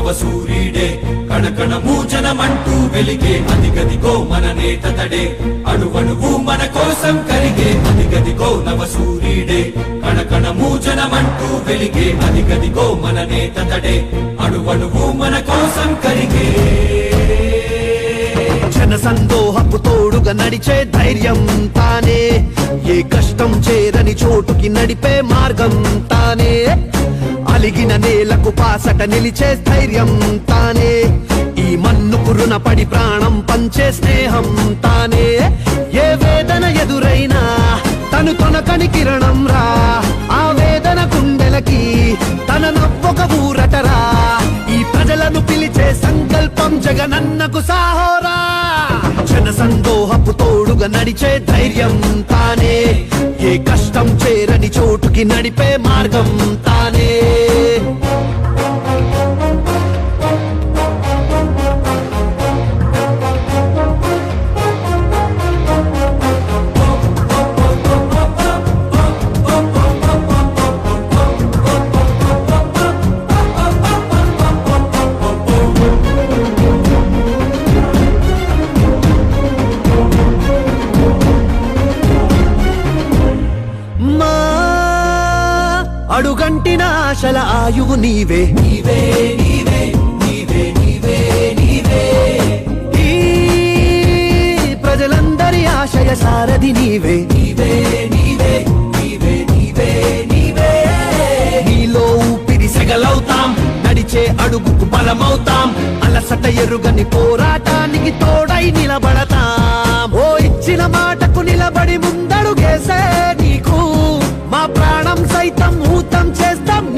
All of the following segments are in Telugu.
అదిగదిగో నవ సూర్యుడే కణకణ మూచనమంటూ వెలిగే అదిగదిగో మన నేత తడే అణువణువు మన కోసం కరిగే అదిగదిగో నవ సూర్యుడే కణకణ మూచనమంటూ వెలిగే అదిగదిగో మన నేత తడే అణువణువు మన కోసం కరిగే. జన సందోహపు తోడుగా నడిచే ధైర్యం తానే ఏ కష్టం చేరని చోటుకి నడిపే మార్గం తానే. అలిగిన నేలకు పాసట నిలిచే ధైర్యం తానే. ఈ మన్నుకు రుణపడి ప్రాణం పంచే స్నేహం తానే. ఏ వేదన ఎదురైనా తను తొనకని కిరణం రా. ఆ వేదన గుండెలకి తన నవ్వొక ఊరటరా ఈ ప్రజలను పిలిచే సంకల్పం జగనన్నకు సాహోరా. జన సందోహపు తోడుగా నడిచే ధైర్యం తానే. కష్టం చేరని చోటుకి నడిపే మార్గం తానే. అడుగంటిన ఆశల ఆయువు నీవే. నీవే నీవే నీవే నీవే నీవే. ఈ ప్రజలందరి ఆశయ సారథి నీవే. నీవే నీవే నీవే నీవే నీవే. నీలో ఊపిరి సెగలవుతాం నడిచే అడుగుకు బలమవుతాం అలసట ఎరుగని పోరాటానికి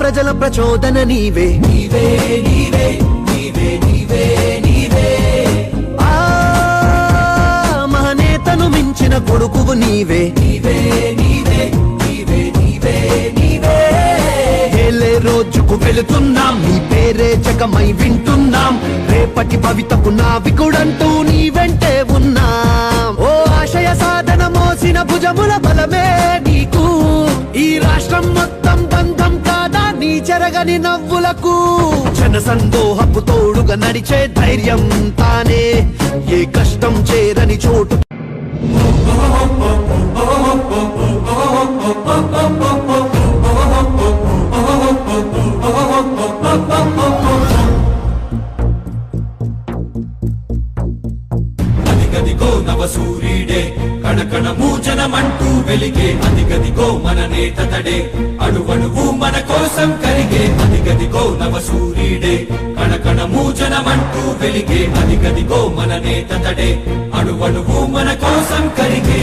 ప్రజల ప్రచోదన నీవే. నీవే నీవే నీవే నీవే నీవే. ఆ మహనేతను మించిన కొడుకువు నీవే. నీవే నీవే నీవే నీవే నీవే. ఏలే రోజుకు వెళుతున్నాం నీ పేరే జగమై వింటున్నాం. రేపటి భవితకు నావికుడంటూ నీ వెంటే ఉన్నాం. ఓ ఆశయ సాధన మోసిన భుజముల బలమే చెరగని నవ్వులకు జన సందోహపు తోడుగా నడిచే ధైర్యం తానే. ఏ కష్టం చేరని చోటు అంటూ వెలిగే అదిగదిగో మన నేత తడే. మన కోసం కరిగే అదిగదిగో నవ సూర్యుడే కణకణ మూచనమంటూ వెలిగే అదిగదిగో మన నేత తడే. మన కోసం కరిగే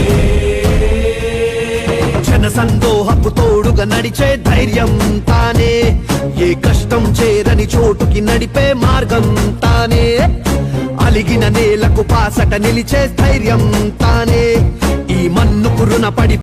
జన సందోహపు తోడుగా నడిచే ధైర్యం తానే. ఏ కష్టం చేరని చోటుకి నడిపే మార్గం తానే. అలిగిన నేలకు పాసట నిలిచే ధైర్యం తానే. మన్నుకు రుణపడి